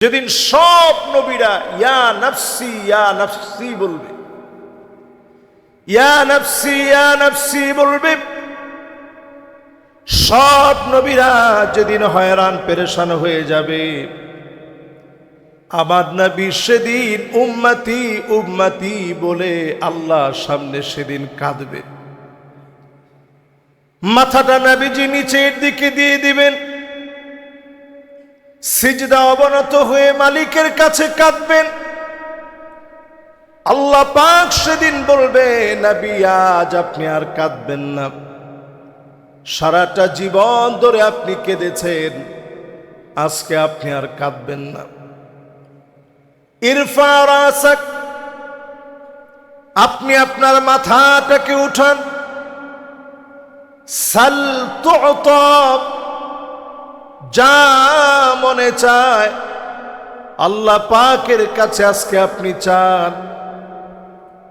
যেদিন সব নবীরা, ইয়া নফসি ইয়া নফসি বলবে। ইয়া নফসি ইয়া নফসি বলবে। সব নবীরা যেদিন হয়রান, পেরেশান হয়ে যাবে। আমার নবী সেদিন উম্মতি উম্মতি বলে আল্লাহ সামনে সেদিন কাঁদবে। মাথাটা নবীজি নিচের দিকে দিয়ে দিবেন। সিজদা অবনত হয়ে মালিকের কাছে কাঁদবেন। আল্লাহ পাক সেদিন বলবে, নবী, আজ আপনি আর কাঁদবেন না। সারাটা জীবন ধরে আপনি কেঁদেছেন, আজকে আপনি আর কাঁদবেন না। ইরফা রাসাক আপনি আপনার মাথাটাকে উঠান। সাল তুতব যা মনে চায়, আল্লাহ পাকের কাছে আজকে আপনি চান।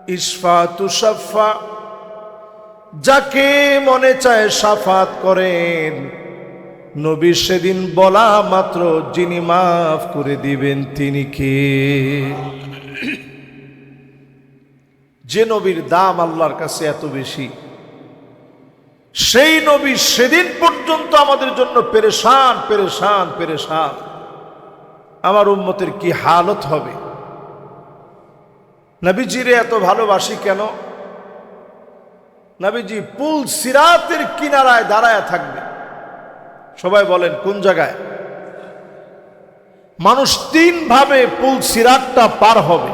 ইসফা তুষাফা যাকে মনে চায় সাফাত করেন। নবী সেদিন বলা মাত্র যিনি মাফ করে দিবেন, তিনি কে? যে নবীর দাম আল্লাহর কাছে এত বেশি। সেই নবী সেদিন পর্যন্ত আমাদের জন্য পেরেশান পেরেশান পেরেশান। আমার উম্মতের কি হালত হবে? নবীজিরে এত ভালোবাসি কেন? নবীজি পুল সিরাতের কিনারায় দাঁড়ায় থাকবে। সবাই বলেন, কোন জায়গায়? মানুষ তিন ভাবে পুল সিরাতটা পার হবে।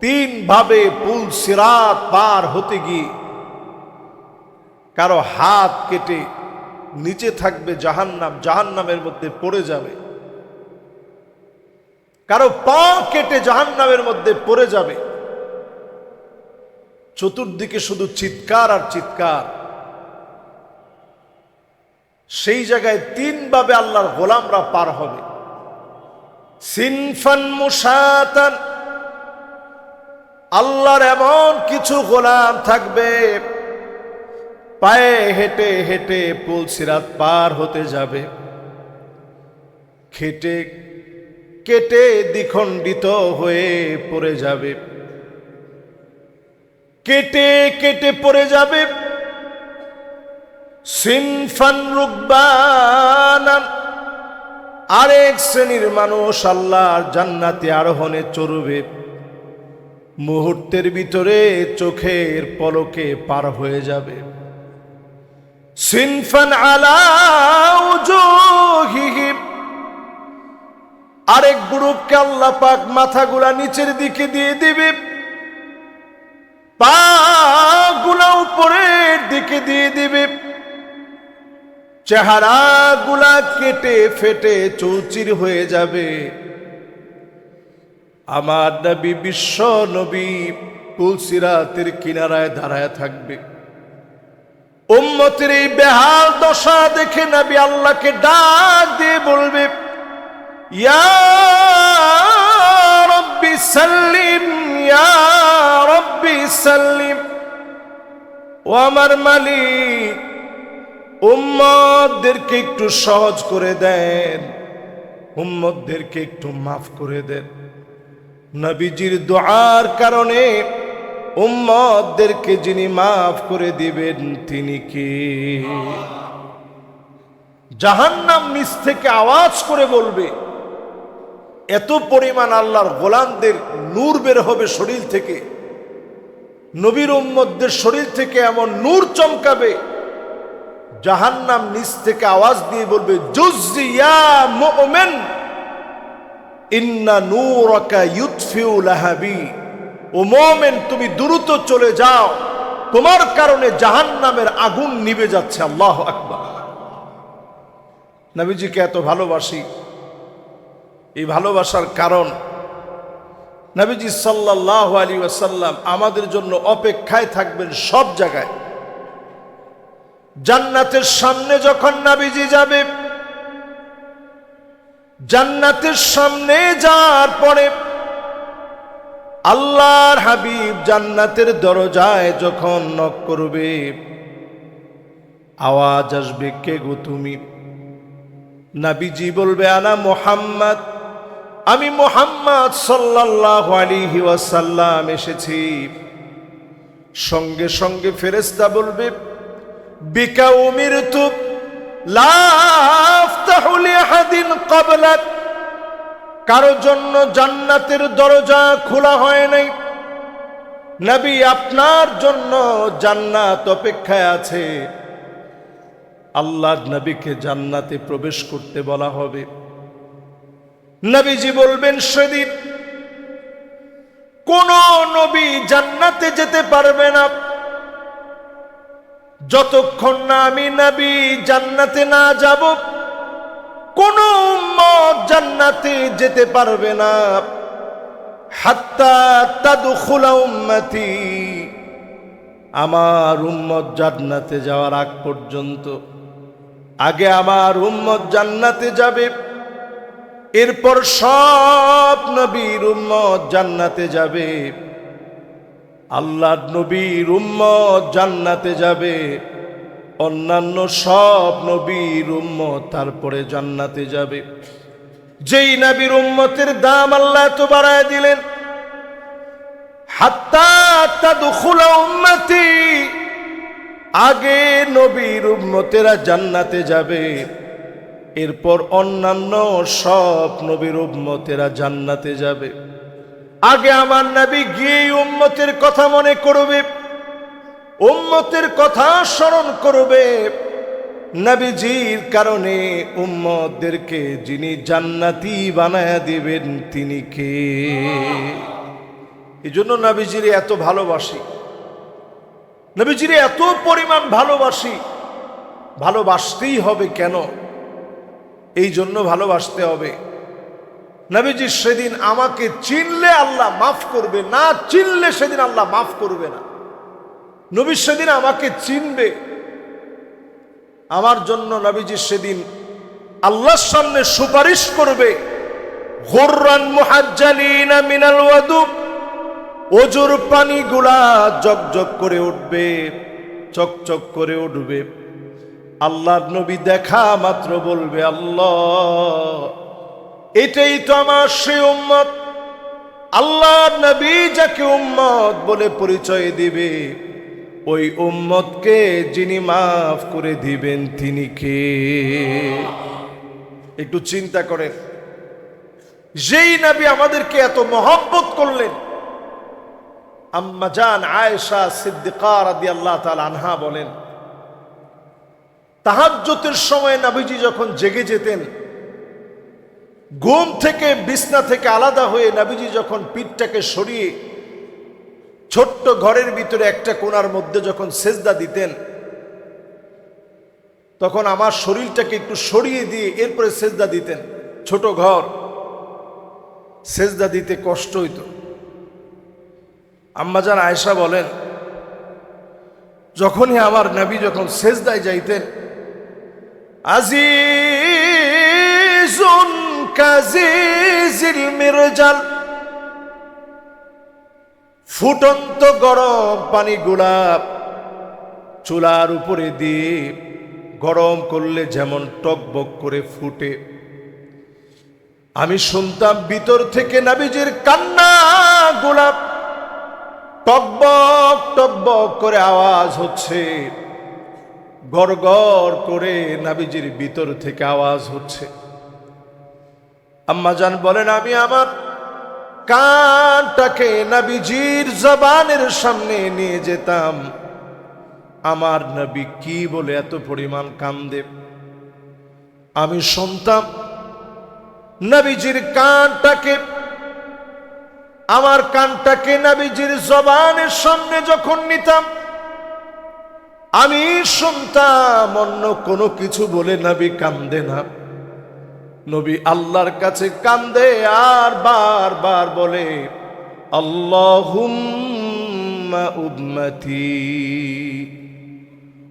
তিন ভাবে পুল সিরাত পার হতে গিয়ে কারও হাত কেটে নিচে থাকবে জাহান্নাম, জাহান্নামের মধ্যে পড়ে যাবে। কারও পা কেটে জাহান্নামের মধ্যে পড়ে যাবে। চতুর্দিকে শুধু চিৎকার আর চিৎকার। সেই জায়গায় তিনভাবে আল্লাহর গোলামরা পার হবে। সিনফান মুসাতান। আল্লাহর এমন কিছু গোলাম থাকবে পায়ে হেঁটে হেঁটে পুল সিরাত পার হতে যাবে। খেটে, কেটে দ্বিখণ্ডিত হয়ে পড়ে যাবে। কেটে কেটে পড়ে যাবে। সিনফান রুকবানান। আরেক শ্রেণির মানুষ আল্লাহর জান্নাতে আরোহণে চড়বে। মুহূর্তের ভিতরে চোখের পলকে পার হয়ে যাবে। সিনফান আরেক গ্রুপকে আল্লাহ পাক মাথাগুলা নিচের দিকে দিয়ে দিবে। পা গুলা উপরের দিকে দিয়ে দিবে। চেহারা গুলা কেটে ফেটে চৌচির হয়ে যাবে। আমার নবী বিশ্ব নবী তুলসিরাতের কিনারায় দাঁড়ায় থাকবে। উম্মতের এই বেহাল দশা দেখে নবী আল্লাহকে ডাক দিয়ে বলবে রব্বি সাল্লিম রব্বি সাল্লিম, ও আমার মালিক, উম্মতদেরকে একটু সহজ করে দেন, উম্মতদেরকে একটু মাফ করে দেন। নবীজির দোয়ার কারণে উম্মতদেরকে যিনি মাফ করে দিবেন, তিনি কি? জাহান্নাম নিচ থেকে আওয়াজ করে বলবে, এত পরিমাণ আল্লাহর গোলামদের নূর বের হবে শরীর থেকে। নবীর উম্মদদের শরীর থেকে এমন নূর চমকাবে, জাহান্নাম নিচ থেকে আওয়াজ দিয়ে বলবে জুজিয়া ইন্না নূরাকা ইউতফিউ লাহাবি ও মোমেন, তুমি দ্রুত চলে যাও। তোমার কারণে জাহান্নামের আগুন নিবে যাচ্ছে, আল্লাহ আকবার। নবীজিকে এত ভালোবাসি। এই ভালোবাসার কারণ নবীজি সাল্লাহ আলী ওয়াসাল্লাম আমাদের জন্য অপেক্ষায় থাকবেন সব জায়গায়। জান্নাতের সামনে যখন নাবিজি যাবে, জান্নাতের সামনে যাওয়ার পরে আল্লাহর হাবিব জান্নাতের দরজায় যখন নক করবে, আওয়াজ আসবে, কে গো তুমি? নাবিজি বলবে, আনা মোহাম্মদ। আমি মোহাম্মদ সাল্লাল্লাহু আলাইহি ওয়াসাল্লাম এসেছি। সঙ্গে সঙ্গে ফেরেস্তা বলবে, বিকা উমিরতু লা আফতাহু লিআহাদিন ক্বাবলাক। কারও জন্য জান্নাতের দরজা খোলা হয় নাই। নবী আপনার জন্য জান্নাত অপেক্ষায় আছে। আল্লাহর নবীকে জান্নাতে প্রবেশ করতে বলা হবে। নবীজি বলবেন, সেদিন কোন নবী জান্নাতে যেতে পারবে না। যতক্ষণ না আমি নবী জান্নাতে না যাব কোন জান্নাতে যেতে পারবে না। হাত্তা তাদখুলা উম্মতি। আমার উম্মত জান্নাতে যাওয়ার আগ পর্যন্ত। আগে আমার উম্মত জান্নাতে যাবে। এরপর সব নবীর উম্মত জান্নাতে যাবে। আল্লাহ নবীর উম্মত জান্নাতে যাবে। অন্যান্য সব নবীর উম্মত তারপরে জান্নাতে যাবে। যেই নবীর উম্মতের দাম আল্লাহ তো বাড়ায় দিলেন। আগে নবীর উম্মতেরা জান্নাতে যাবে। এরপর অন্যান্য সব নবীর উম্মতেরা জান্নাতে যাবে। আগে আমার নবী গিয়ে উম্মতের কথা মনে করবে। উম্মতের কথা স্মরণ করবে। নবীজির কারণে উম্মতদেরকে যিনি জান্নাতি বানায় দিবেন, তিনি কে? এই জন্য নবীজির এত ভালোবাসি। নবীজির এত পরিমাণ ভালোবাসি। ভালোবাসতেই হবে কেন? এই জন্য ভালোবাসতে হবে। নবীজি সেদিন আমাকে চিনলে আল্লাহ মাফ করবে, না চিনলে সেদিন আল্লাহ মাফ করবে না। নবী সেদিন আমাকে চিনবে। আমার জন্য নবীজি সেদিন আল্লাহর সামনে সুপারিশ করবে। গোর্রান মুহাজ্জালিনা মিনাল ওয়াদু। জকজক করে উঠবে, চকচক করে উঠবে। আল্লাহর নবী দেখা মাত্র বলবে, আল্লাহ, এটাই তো আমার সে উম্মত। আল্লাহ নবী যাকে উম্মত বলে পরিচয় দিবে। ওই উম্মতকে যিনি মাফ করে দিবেন, তিনি কে? একটু চিন্তা করেন। যেই নবী আমাদেরকে এত মহব্বত করলেন, আম্মা জান আয়েশা সিদ্দিকা রাদি আল্লাহ তাল আনহা বলেন, তাহাজ্জতের সময় নাবিজি যখন জেগে যেতেন, ঘুম থেকে, বিছনা থেকে আলাদা হয়ে নাবিজি যখন পিঠটাকে সরিয়ে ছোট্ট ঘরের ভিতরে একটা কোনার মধ্যে যখন সেজদা দিতেন, তখন আমার শরীরটাকে একটু সরিয়ে দিয়ে এরপরে সেজদা দিতেন। ছোট ঘর, সেজদা দিতে কষ্ট হইতো। আম্মাজান আয়েশা বলেন, যখনই আমার নবী যখন সেজদায় যাইতেন, আজিজুন কাজিজিল মিরজাল ফুটন্ত গরম পানি গোলাপ, চুলার উপরে দিয়ে গরম করলে যেমন টকবক করে ফুটে। আমি শুনতাম ভিতর থেকে নাবিজের কান্না, গোলাপ টকবক টকবক করে আওয়াজ হচ্ছে। গড় করে নাবিজির ভিতর থেকে আওয়াজ হচ্ছে। আম্মাজান বলেন, আমি আমার কানটাকে নাবিজির জবানের সামনে নিয়ে যেতাম। আমার নবী কি বলে এত পরিমাণ কান্দে? আমি শুনতাম, নবীজির কানটাকে, আমার কানটাকে নাবিজির জবানের সামনে যখন নিতাম, আমি শুনতাম অন্য কোনো কিছু বলে নবী কান্দে না। নবী আল্লাহর কাছে কান্দে আর বার বার বলে, আল্লাহুম্মা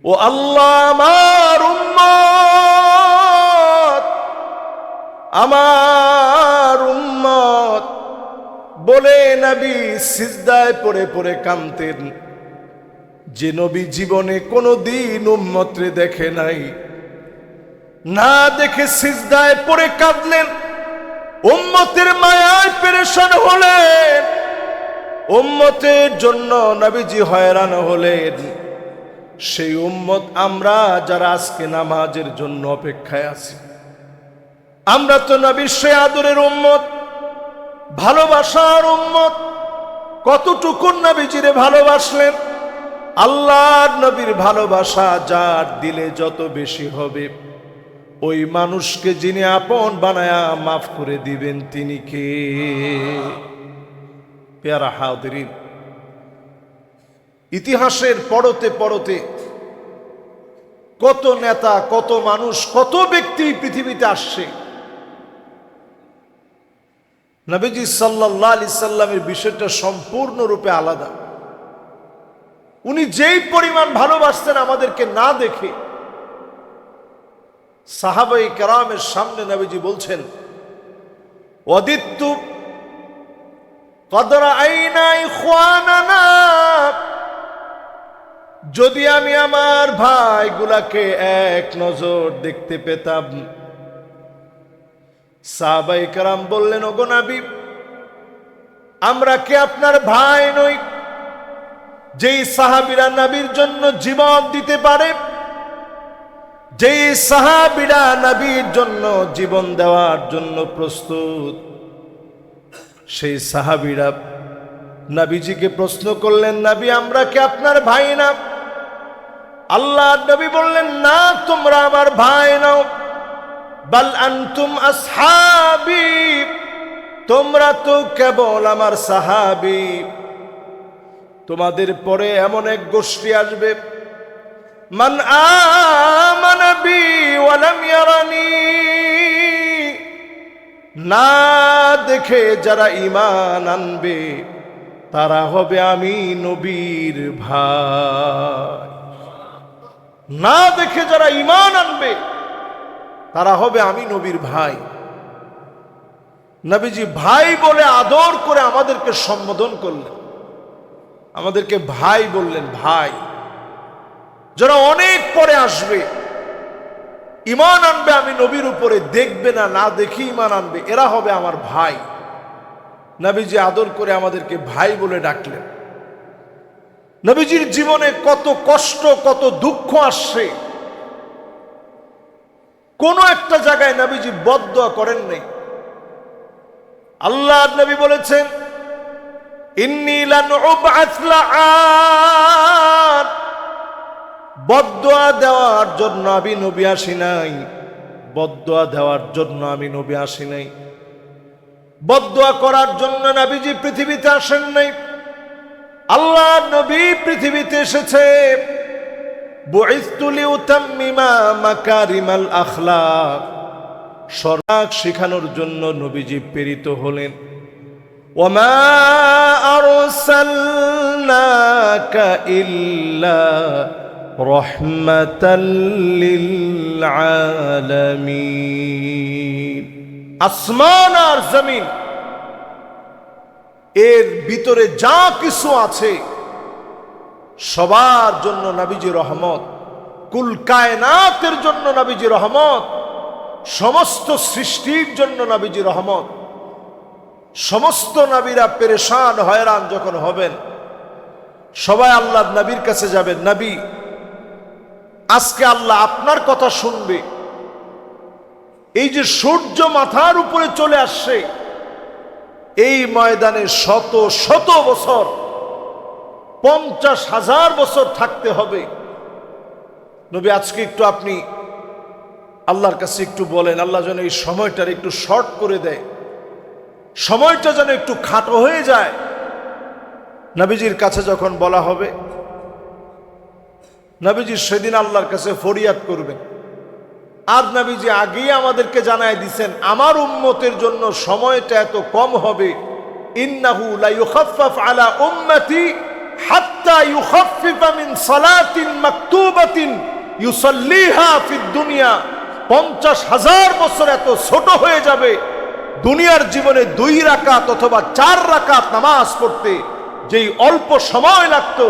ও আল্লাহ আমার উম্মত আমার উম্মত। বলে নবী সিজদায় পড়ে পড়ে কামতেন যে নবী জীবনে কোনো দিন উম্মত্রে দেখে নাই না দেখে সিজদায় পড়ে কাঁদলেন। উম্মতের মায়ায় পেরেশান হলেন। উম্মতের জন্য নবীজি হয়রান হলেন। সেই উম্মত আমরা যারা আজকে নামাজের জন্য অপেক্ষায় আছি। আমরা তো নবীর সে আদরের উম্মত, ভালোবাসার উম্মত। কতটুকু নবীজিরে ভালোবাসলেন? আল্লাহর নবীর ভালোবাসা যার দিলে যত বেশি হবে। ওই মানুষকে যিনি আপন বানায়া মাফ করে দিবেন, তিনি কে? পেয়ারা হাউদরিন ইতিহাসের পরতে পরতে কত নেতা, কত মানুষ, কত ব্যক্তি পৃথিবীতে আসছে। নবীজি সাল্লাহ আলি সাল্লামের বিষয়টা সম্পূর্ণরূপে আলাদা। উনি যেই পরিমাণ ভালোবাসতেন আমাদেরকে না দেখে সাহাবাই কেরামের সামনে নবীজি বলছেন যদি আমি আমার ভাইগুলাকে এক নজর দেখতে পেতাম। সাহাবাই কারাম বললেন, ওগো নাবি, আমরা কি আপনার ভাই নই, যেই সাহাবিরা নাবির জন্য জীবন দিতে পারে? যেই সাহাবিরা নাবির জন্য জীবন দেওয়ার জন্য প্রস্তুত, সেই সাহাবিরা নাবিজিকে প্রশ্ন করলেন, নাবি, আমরা কি আপনার ভাই না? আল্লাহ নবী বললেন, না, তোমরা আমার ভাই নাও। বাল আনতুম আসহাবি, তোমরা তো কেবল আমার সাহাবি। তোমাদের পরে এমন এক গোষ্ঠী আসবে মান আমানা বি ওয়ালাম ইয়ারানি। না দেখে যারা ইমান আনবে, তারা হবে আমি নবীর ভাই। না দেখে যারা ইমান আনবে, তারা হবে আমি নবীর ভাই। নবীজি ভাই বলে আদর করে আমাদেরকে সম্বোধন করলেন। আমাদেরকে ভাই বললেন, ভাই। যারা অনেক পরে আসবে ইমান আনবে, আমি নবীর উপরে দেখবে না না দেখি ইমান আনবে, এরা হবে আমার ভাই। নবীজি আদর করে আমাদেরকে ভাই বলে ডাকলেন। নবীজির জীবনে কত কষ্ট, কত দুঃখ আসছে। কোন একটা জায়গায় নবীজি বদয়া করেন নাই। আল্লাহ নবী বলেছেন, ইন্নি লাআন বদয়া দেওয়ার জন্য আমি নবী আসি নাই। বদয়া দেওয়ার জন্য আমি নবী আসি নাই। বদয়া করার জন্য নবীজি পৃথিবীতে আসেন নাই। আল্লাহ নবী পৃথিবীতে এসেছে। সরাক শেখানোর জন্য নবীজি প্রেরিত হলেন। ওমা আরসালনাকা ইল্লা লিল আলামিন আসমান আর জমিন, এর ভিতরে যা কিছু আছে, সবার জন্য নাবিজি রহমত, কুল কায়নাতের জন্য নাবিজি রহমত, সমস্ত সৃষ্টির জন্য নাবিজি রহমত। সমস্ত নাবিরা পেরেশান, হয়রান যখন হবেন, সবাই আল্লাহ নবীর কাছে যাবেন। নবী আজকে আল্লাহ আপনার কথা শুনবে। এই যে সূর্য মাথার উপরে চলে আসছে, এই ময়দানে শত শত বছর, পঞ্চাশ হাজার বছর থাকতে হবে। নবী, আজকে একটু আপনি আল্লাহর কাছে একটু বলেন, আল্লাহ যেন এই সময়টার একটু শর্ট করে দেয়। সময়টা যেন একটু খাটো হয়ে যায়। নবীজির কাছে যখন বলা হবে নবীজি সেদিন আল্লাহর কাছে ফরিয়াদ করবেন। আর নবীজি আগেই আমাদেরকে জানায় দিছেন, আমার উম্মতের জন্য সময়টা এত কম হবে। আলা সালাতিন ফিদ দুনিয়া। পঞ্চাশ হাজার এত ছোট হয়ে যাবে দুনিয়ার জীবনে দুই রাকাত অথবা চার রাকাত নামাজ পড়তে, যেই অল্প সময় লাগতো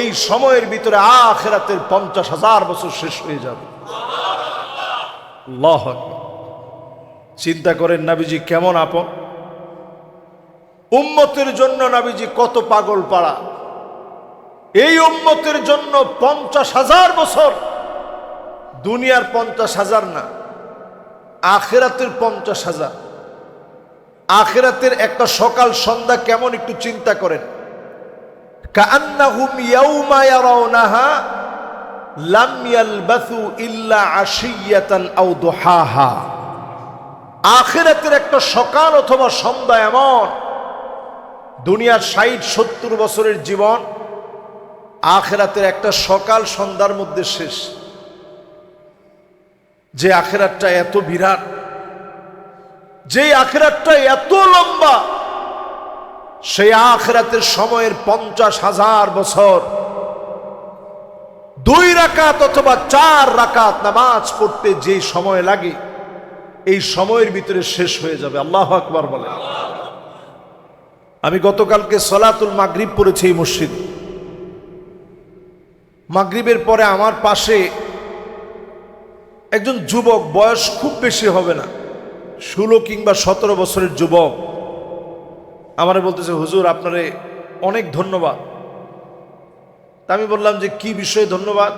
এই সময়ের ভিতরে আখেরাতের পঞ্চাশ হাজার বছর শেষ হয়ে যাবে। চিন্তা করেন নাবিজি, কেমন আপন? উম্মতের জন্য নাবিজি কত পাগল পাড়া। এই উম্মতের জন্য পঞ্চাশ হাজার বছর। দুনিয়ার পঞ্চাশ হাজার না, আখেরাতের পঞ্চাশ হাজার। আখেরাতের একটা সকাল সন্ধ্যা কেমন একটু চিন্তা করেন। কান্নাহুম ইয়াউমা ইয়ারাউনাহা লাম ইয়ালবাথু ইল্লা আশিয়াতান আও দুহাহা। আখেরাতের একটা সকাল অথবা সন্ধ্যা এমন, দুনিয়ার ষাট সত্তর বছরের জীবন, আখেরাতের একটা সকাল সন্ধ্যার মধ্যে শেষ। যে আখেরাতটা এত বিরাট, যে আখেরাতটা এত লম্বা সেই আখরাতের সময়ের পঞ্চাশ হাজার বছর। দুই রাকাত অথবা চার রাকাত নামাজ পড়তে যে সময় লাগে, এই সময়ের ভিতরে শেষ হয়ে যাবে। আল্লাহ আকবার বলে। আমি গতকালকে সলাতুল মাগরিব পড়েছি এই মসজিদ। মাগরিবের পরে আমার পাশে একজন যুবক, বয়স খুব বেশি হবে না, ষোলো কিংবা সতেরো বছরের যুবক। আমারে বলতেছে, হুজুর, আপনারে অনেক ধন্যবাদ। তা আমি বললাম যে, কি বিষয়ে ধন্যবাদ?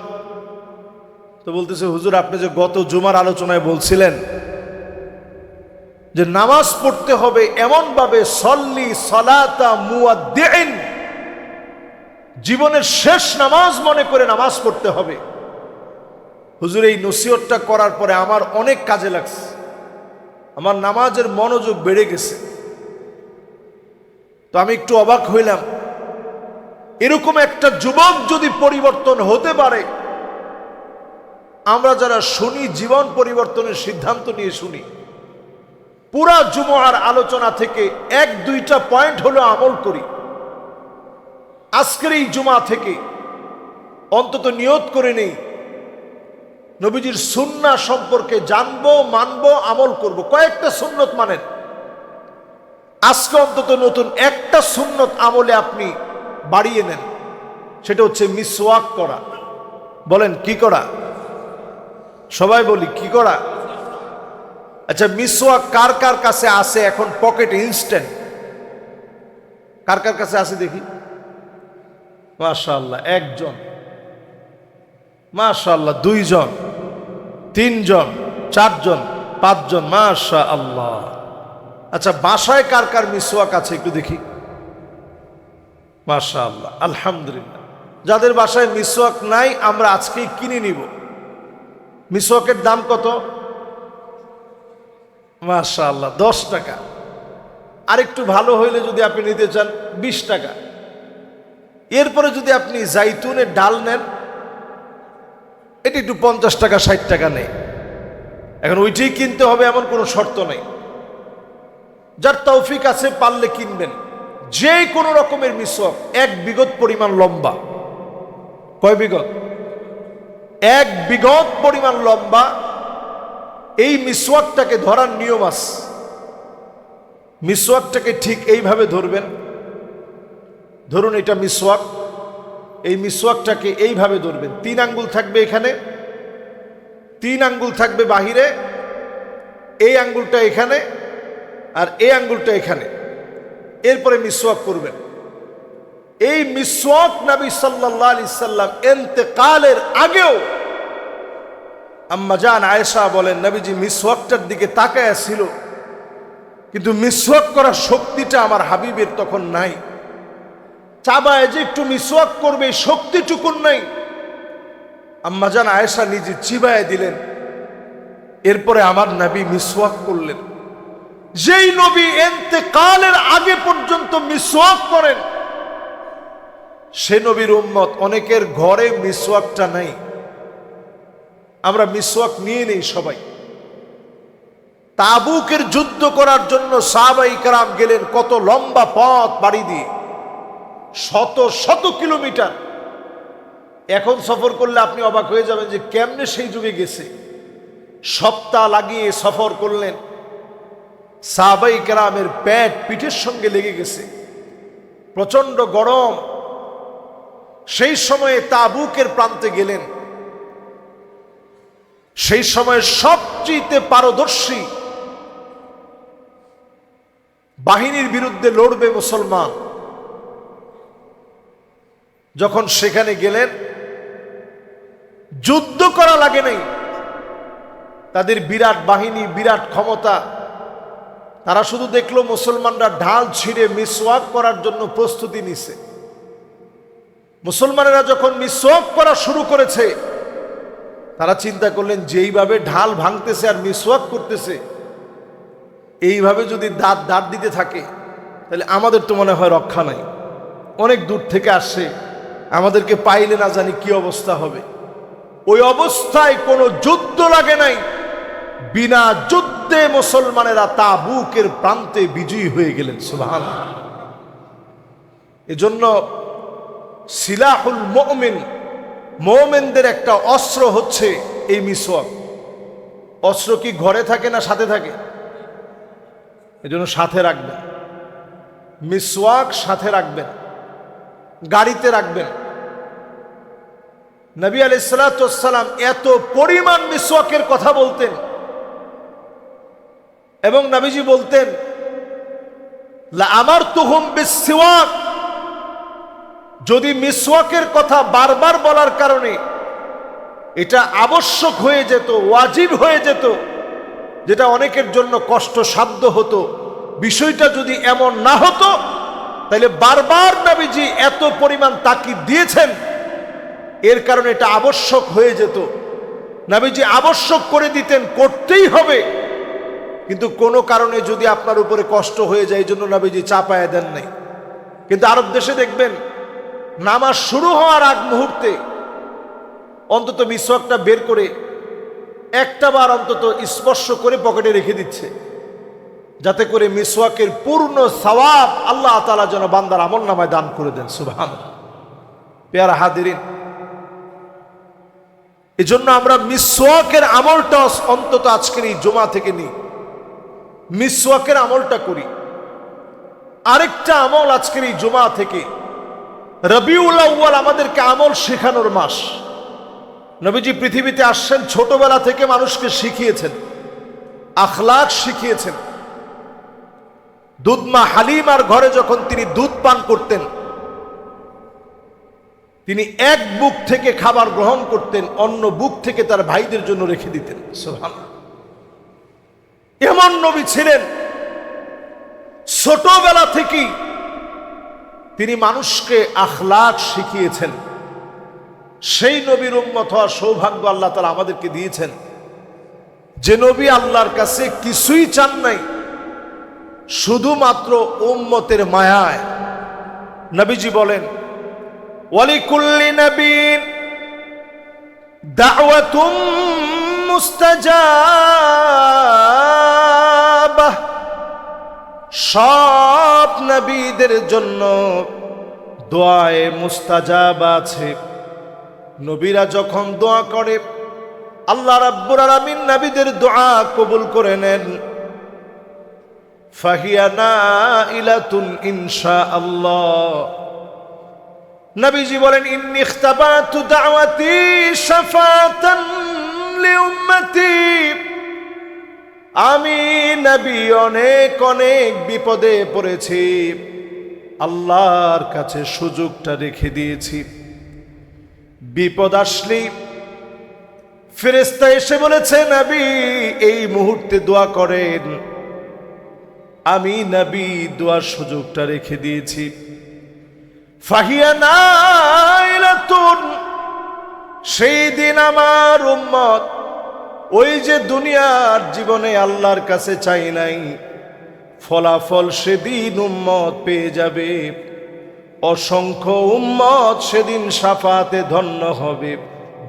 তো বলতেছে, হুজুর, আপনি যে গত জুমার আলোচনায় বলছিলেন যে, নামাজ পড়তে হবে এমনভাবে, সল্লি সলাতা মুয়াদ্দিন জীবনের শেষ নামাজ মনে করে নামাজ পড়তে হবে। হুজুর, এই নসিহতটা করার পরে আমার অনেক কাজে লাগছে। আমার নামাজের মনোযোগ বেড়ে গেছে। তো আমি একটু অবাক হইলাম। এরকম একটা যুবক যদি পরিবর্তন হতে পারে, আমরা যারা শুনি, জীবন পরিবর্তনের সিদ্ধান্ত নিয়ে শুনি, পুরা জুমার আলোচনা থেকে এক, দুইটা পয়েন্ট হলো আমল করি। আজকের এই জুমা থেকে অন্তত নিয়ত করে নেই, নবীজির সুন্না সম্পর্কে জানব, মানবো, আমল করব। কয়েকটা সুন্নত মানেন। আজকে অন্তত নতুন একটা সুন্নত আমলে আপনি বাড়িয়ে নেন। সেটা হচ্ছে মিসওয়াক করা। বলেন, কি করা? সবাই বলি, কি করা? আচ্ছা মিসওয়াক কার কার কাছে আছে এখন পকেট ইনস্ট্যান্ট কার কার কাছে আছে দেখি? মাশাআল্লাহ, একজন। মাশাআল্লাহ, দুইজন, তিনজন, চারজন, পাঁচজন মাশা আল্লাহ আচ্ছা বাসায় কার কার মিসওয়াক আছে একটু দেখি? মাশা আল্লাহ আলহামদুলিল্লাহ। যাদের বাসায় মিসওয়াক নাই, আমরা আজকেই কিনে নিব। মিসওয়াকের দাম কত? মাশা আল্লাহ দশ টাকা। আরেকটু ভালো হইলে যদি আপনি নিতে চান, বিশ টাকা। এরপরে যদি আপনি জাইতুনের ডাল নেন, এটি একটু পঞ্চাশ টাকা, ষাট টাকা নেই। এখন ওইটাই কিনতে হবে, এমন কোনো শর্ত নেই। যার তৌফিক আছে পারলে কিনবেন। যে কোনো রকমের মিশক এক বিগত পরিমাণ লম্বা। কয় বিগত? এক বিগত পরিমাণ লম্বা। এই মিসওয়াকটাকে ধরার নিয়ম আছে। মিসওয়াকটাকে ঠিক এইভাবে ধরবেন। ধরুন এটা মিসওয়াক এই মিসওয়াকটাকে এইভাবে ধরবেন। তিন আঙ্গুল থাকবে এখানে। তিন আঙ্গুল থাকবে বাহিরে। এই আঙ্গুলটা এখানে। আর এই আঙ্গুলটা এখানে। এরপরে মিসওয়াক করবেন। এই মিসওয়াক নবী সাল্লাহ আলি সাল্লাম এন্তেকালের আগেও আম্মা আম্মাজান আয়েশা বলেন, নবীজি, মিসওয়াকটার দিকে তাকায় ছিল। কিন্তু মিসওয়াক করার শক্তিটা আমার হাবিবের তখন নাই। চাবায় যে একটু মিসওয়াক করবে শক্তিটুকুন নাই। আম্মা আম্মাজান আয়েশা নিজে চিবায় দিলেন। এরপরে আমার নবী মিসওয়াক করলেন। যেই নবী এন্তেকালের আগে পর্যন্ত মিসওয়াক করেন, সে নবীর উম্মত অনেকের ঘরে মিসওয়াকটা নাই। আমরা মিসওয়াক নিয়ে নেই সবাই। তাবুকের যুদ্ধ করার জন্য সাহাবাই কারাম গেলেন কত লম্বা পথ বাড়ি দিয়ে, শত শত কিলোমিটার। এখন সফর করলে আপনি অবাক হয়ে যাবেন যে কেমনে সেই যুগে গেছে। সপ্তাহ লাগিয়ে সফর করলেন। সাহাবাই কেরামের প্যাট পিঠের সঙ্গে লেগে গেছে। প্রচণ্ড গরম। সেই সময়ে তাবুকের প্রান্তে গেলেন। সেই সময় সবচেয়ে পারদর্শী বাহিনীর বিরুদ্ধে লড়বে মুসলমান। যখন সেখানে গেলেন, যুদ্ধ করা লাগে নাই। তাদের বিরাট বাহিনী, বিরাট ক্ষমতা তারা শুধু দেখল মুসলমানরা ঢাল ছিঁড়ে মিসওয়াক করার জন্য প্রস্তুতি নিছে। মুসলমানেরা যখন মিসওয়াক করা শুরু করেছে, তারা চিন্তা করলেন, যেইভাবে ঢাল ভাঙতেছে আর মিসওয়াক করতেছে, এইভাবে যদি দাঁত দাঁত দিতে থাকে, তাহলে আমাদের তো মনে হয় রক্ষা নাই। অনেক দূর থেকে আসছে, আমাদেরকে পাইলে না জানি কি অবস্থা হবে। ওই অবস্থায় কোনো যুদ্ধ লাগে নাই বিনা যুদ্ধে মুসলমানেরা তাবুকের প্রান্তে বিজয়ী হয়ে গেলেন সুবহান এজন্য সিলাহুল মুমিন, মোমেনদের একটা অস্ত্র হচ্ছে এই মিসওয়াক। অস্ত্র কি ঘরে থাকে না সাথে থাকে? এজন্য সাথে রাখবেন। মিসওয়াক সাথে রাখবেন। গাড়িতে রাখবেন। নবী আলাইসালাম এত পরিমাণ মিসওয়াকের কথা বলতেন। এবং নবীজি বলতেন আমার তুহুম বিসওয়াক যদি মিসওয়াকের কথা বারবার বলার কারণে এটা আবশ্যক হয়ে যেত, ওয়াজিব হয়ে যেত, যেটা অনেকের জন্য কষ্টসাধ্য হতো, বিষয়টা যদি এমন না হতো, তাহলে বারবার নবীজি এত পরিমাণ তাকিদ দিয়েছেন, এর কারণে এটা আবশ্যক হয়ে যেত। নবীজি আবশ্যক করে দিতেন, করতেই হবে। কিন্তু কোনো কারণে যদি আপনার উপরে কষ্ট হয়ে যায়, এই জন্য নবীজি চাপায়া দেন নাই। কিন্তু আরব দেশে দেখবেন, নামাজ শুরু হওয়ার আগ মুহূর্তে অন্তত মিসওয়াকটা বের করে একটা বার অন্তত স্পর্শ করে পকেটে রেখে দিচ্ছে, যাতে করে মিসওয়াকের পূর্ণ সওয়াব আল্লাহ তালা যেন বান্দার আমল নামায় দান করে দেন সুবহান পেয়ারা হাদিরিন এই জন্য আমরা মিসওয়াকের আমলটা অন্তত আজকের এই জমা থেকে নিই। মিসওয়াকের আমলটা করি। আরেকটা আমল আজকের এই জমা থেকে। রবিউল আউ্য়াল আমাদেরকে আমল শেখানোর মাস। নবীজি পৃথিবীতে আসছেন, ছোটবেলা থেকে মানুষকে শিখিয়েছেন, আখলাক শিখিয়েছেন। দুধমা হালিমার ঘরে যখন তিনি দুধ পান করতেন, তিনি এক বুক থেকে খাবার গ্রহণ করতেন, অন্য বুক থেকে তার ভাইদের জন্য রেখে দিতেন। এমন নবী ছিলেন। ছোটবেলা থেকেই তিনি মানুষকে আখলাক শিখিয়েছেন। সেই নবীর উম্মত হওয়ার সৌভাগ্য আল্লাহ তালা আমাদেরকে দিয়েছেন। যে নবী আল্লাহর কাছে কিছুই চান নাই, শুধুমাত্র উম্মতের মায়ায়। নবীজি বলেন, ওয়ালিকুল্লি নবীন দাওয়াতুম মুস্তাজাবাহ সব নবীদের জন্য দোয়ায় মুস্তাজাব আছে। নবীরা যখন দোয়া করে, আল্লাহ রাব্বুর আলামিন নবীদের দোয়া কবুল করে নেন। ফাহিয়ানা ইলাতুন ইনশা আল্লাহ নবীজি বলেন, ইন্নি ইখতাবাতু দাওয়াতি শাফাতান লিউম্মতি আমি নবী অনেক অনেক বিপদে পড়েছি। আল্লাহর কাছে সুযোগটা রেখে দিয়েছি। বিপদ আসলি ফেরেস্তা এসে বলেছে, নবী, এই মুহূর্তে দোয়া করেন। আমি নবী দোয়ার সুযোগটা রেখে দিয়েছি। ফাহিয়া নাইলাতুন, সেই দিন আমার উম্মত ওই যে দুনিয়ার জীবনে আল্লাহর কাছে চাই নাই, ফলাফল সেদিন উম্মত পেয়ে যাবে, অসংখ্য উম্মত সেদিন সাফাতে ধন্য হবে,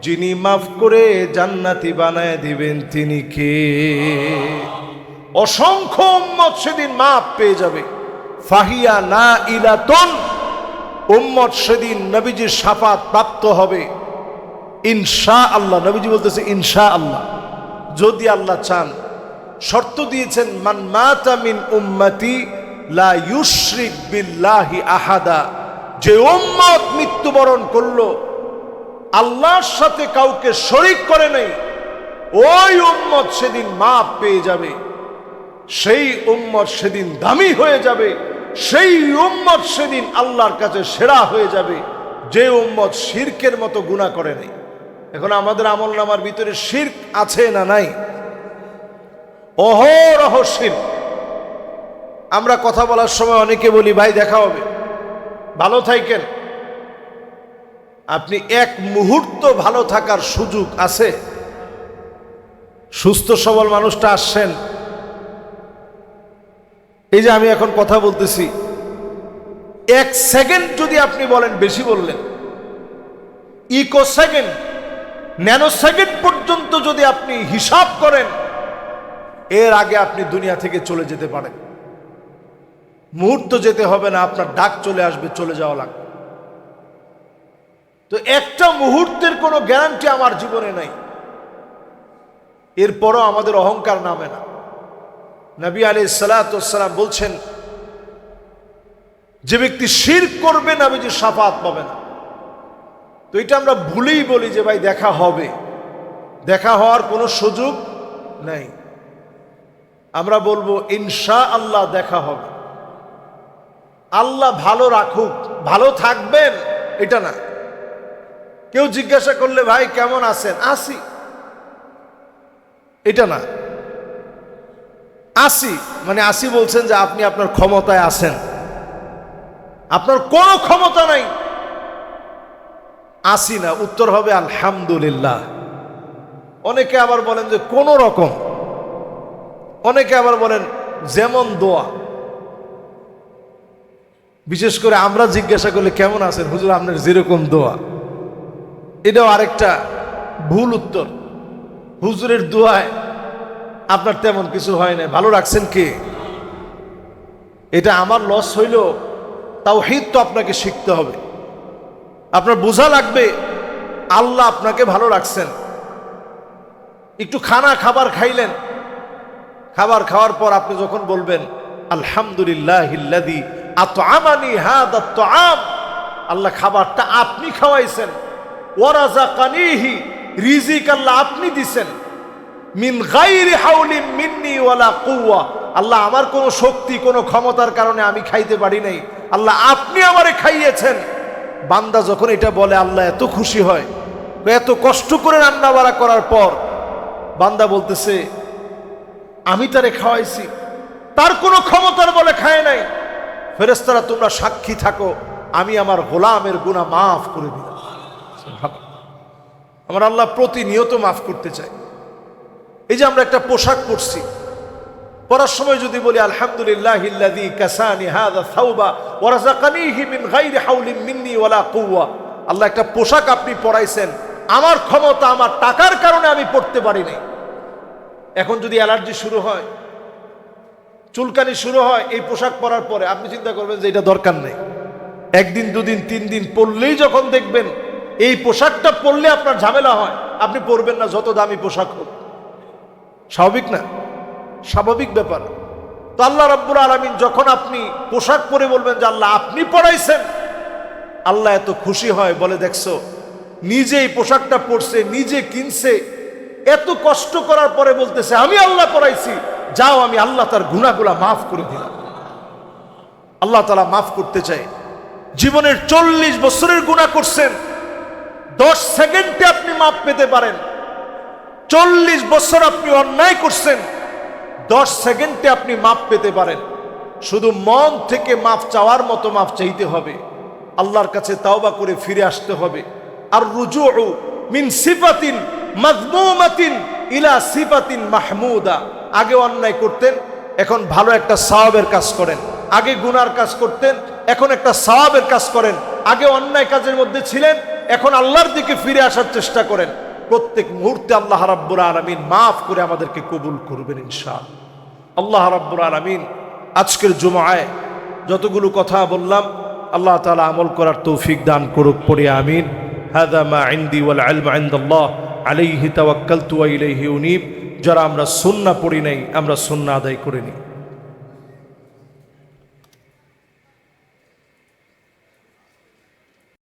যিনি মাফ করে জান্নাতি বানায় দিবেন তিনি কে? অসংখ্য উম্মত সেদিন মাফ পেয়ে যাবে, ফাহিয়া না ইলাতন, উম্মত সেদিন নবীজির সাফাত প্রাপ্ত হবে ইনশা আল্লাহ নবীজি বলতেছে ইনশা আল্লাহ যদি আল্লাহ চান, শর্ত দিয়েছেন, মান মাতা মিন উম্মতি লা ইউশরিক বিল্লাহি আহাদা যে উম্মত মৃত্যুবরণ করল, আল্লাহর সাথে কাউকে শরিক করে নেই, ওই উম্মত সেদিন মাপ পেয়ে যাবে, সেই উম্মত সেদিন দামি হয়ে যাবে, সেই উম্মত সেদিন আল্লাহর কাছে সেরা হয়ে যাবে, যে উম্মত শিরকের মতো গুণা করে নেই। এখন আমাদের আমল নামার ভিতরে শির্ক আছে না নাই? অহরহ শির্ক। আমরা কথা বলার সময় অনেকে বলি, ভাই, দেখা হবে। ভালো থাকেন। আপনি এক মুহূর্ত ভালো থাকার সুযোগ আছে? সুস্থ, সবল মানুষটা আসছেন। এই যে আমি এখন কথা বলতেছি, এক সেকেন্ড যদি আপনি বলেন, বেশি বললেন। Eco second. ন্যানো সেকেন্ড পর্যন্ত যদি আপনি হিসাব করেন, এর আগে আপনি দুনিয়া থেকে চলে যেতে পারেন। মুহূর্ত যেতে হবে না, আপনার ডাক চলে আসবে, চলে যাওয়া লাগবে। তো একটা মুহূর্তের কোনো গ্যারান্টি আমার জীবনে নাই। এরপরও আমাদের অহংকার নামে না। নবী আলী সালাতাম বলছেন, যে ব্যক্তি শির করবে, নবীজি সাফাত পাবে না। তো এটা আমরা ভুলেই বলি যে ভাই দেখা হবে। দেখা হওয়ার কোনো সুযোগ নেই। আমরা বলব ইনশা আল্লাহ দেখা হবে। আল্লাহ ভালো রাখুক। ভালো থাকবেন, এটা না। কেউ জিজ্ঞাসা করলে, ভাই, কেমন আছেন? আসি। এটা না। আসি। মানে আসি বলছেন যে, আপনি আপনার ক্ষমতায় আছেন। আপনার কোনো ক্ষমতা নাই। আসি না উত্তর হবে আলহামদুলিল্লাহ। অনেকে আবার বলেন যে কোনো রকম। অনেকে আবার বলেন যেমন দোয়া। বিশেষ করে আমরা জিজ্ঞাসা করলে কেমন আছেন? হুজুর, আপনার যেরকম দোয়া। এটাও আরেকটা ভুল উত্তর। হুজুরের দোয়ায় আপনার তেমন কিছু হয় না ভালো রাখছেন কে? এটা আমার লস হইল তাও হিত তো আপনাকে শিখতে হবে। আপনার বোঝা লাগবে আল্লাহ আপনাকে ভালো রাখছেন। একটু খানা খাবার খাইলেন। খাবার খাওয়ার পর আপনি যখন বলবেন আলহামদুলিল্লাহ আম আল্লাহ খাবারটা আপনি খাওয়াইছেন। ওয়ারাজা কানিহি রিজিক আল্লাহ আপনি দিছেন। মিন গাইরি হাউলি মিন্নি ওয়ালা কুয়া আল্লাহ আমার কোনো শক্তি, কোনো ক্ষমতার কারণে আমি খাইতে পারি নাই। আল্লাহ আপনি আমারে খাইয়েছেন। বান্দা যখন এটা বলে, আল্লাহ এত খুশি হয়, এত কষ্ট করে রান্না বাড়া করার পর বান্দা বলতেছে, আমি তারে খাওয়াইছি, তার কোনো ক্ষমতার বলে খায় নাই। ফেরেস্তারা তোমরা সাক্ষী থাকো, আমি আমার গোলামের গুণা মাফ করে দিলাম। আমার আল্লাহ প্রতিনিয়ত মাফ করতে চাই এই যে আমরা একটা পোশাক পরছি পরার সময় যদি বলি, আলহামদুলিল্লাহ কাসানি আল্লাহ, একটা পোশাক আপনি পরাইছেন, আমার ক্ষমতা, আমার টাকার কারণে আমি পড়তে পারি নাই। এখন যদি অ্যালার্জি শুরু হয়, চুলকানি শুরু হয়, এই পোশাক পরার পরে আপনি চিন্তা করবেন যে এটা দরকার নেই। একদিন, দুদিন, তিন দিন পরলেই যখন দেখবেন এই পোশাকটা পরলে আপনার ঝামেলা হয়, আপনি পরবেন না, যত দামি পোশাক হোক। স্বাভাবিক না? স্বাভাবিক ব্যাপার। তো আল্লাহ রব্বুর আলমিন যখন আপনি পোশাক পরে বলবেন যে আল্লাহ আপনি পড়াইছেন আল্লাহ এত খুশি হয় বলে দেখছ নিজে এই পোশাকটা পরছে, নিজে কিনছে, এত কষ্ট করার পরে বলতেছে, আমি আল্লাহ পড়াইছি যাও আমি আল্লাহ তার গুণাগুলা মাফ করে দিলাম। আল্লাহ তালা মাফ করতে চাই জীবনের চল্লিশ বছরের গুণা করছেন, দশ সেকেন্ডে আপনি মাপ পেতে পারেন। চল্লিশ বছর আপনি অন্যায় করছেন দশ সেকেন্ডে আপনি মাপ পেতে পারেন। শুধু মন থেকে মাপ চাওয়ার মতো মাপ চাইতে হবে। আল্লাহর কাছে তাওবা করে ফিরে আসতে হবে। আর রুজু মিন সিফাতিন মাজমুমাতিন ইলা সিফাতিন মাহমুদা। আগে অন্যায় করতেন, এখন ভালো একটা সাহাবের কাজ করেন। আগে গুনার কাজ করতেন, এখন একটা সাহাবের কাজ করেন। আগে অন্যায় কাজের মধ্যে ছিলেন, এখন আল্লাহর দিকে ফিরে আসার চেষ্টা করেন। প্রত্যেক মুহূর্তে আল্লাহ রাব্বুর আলমিন মাফ করে আমাদেরকে কবুল করবেন ইনশাল আল্লাহ রাব্বুর আলমিন আজকের জুমায় যতগুলো কথা বললাম, আল্লাহ তালা আমল করার তৌফিক দান করুক, পড়ে আমিন। হাদা মা ইন্দি ওয়াল আলম আইন্দাল্লাহ আলাইহি তাওয়াক্কালতু ওয়া ইলাইহি উনীব। যারা আমরা সুন্নাহ পড়ি নাই, আমরা সুন্নাহ আদায় করে নিই।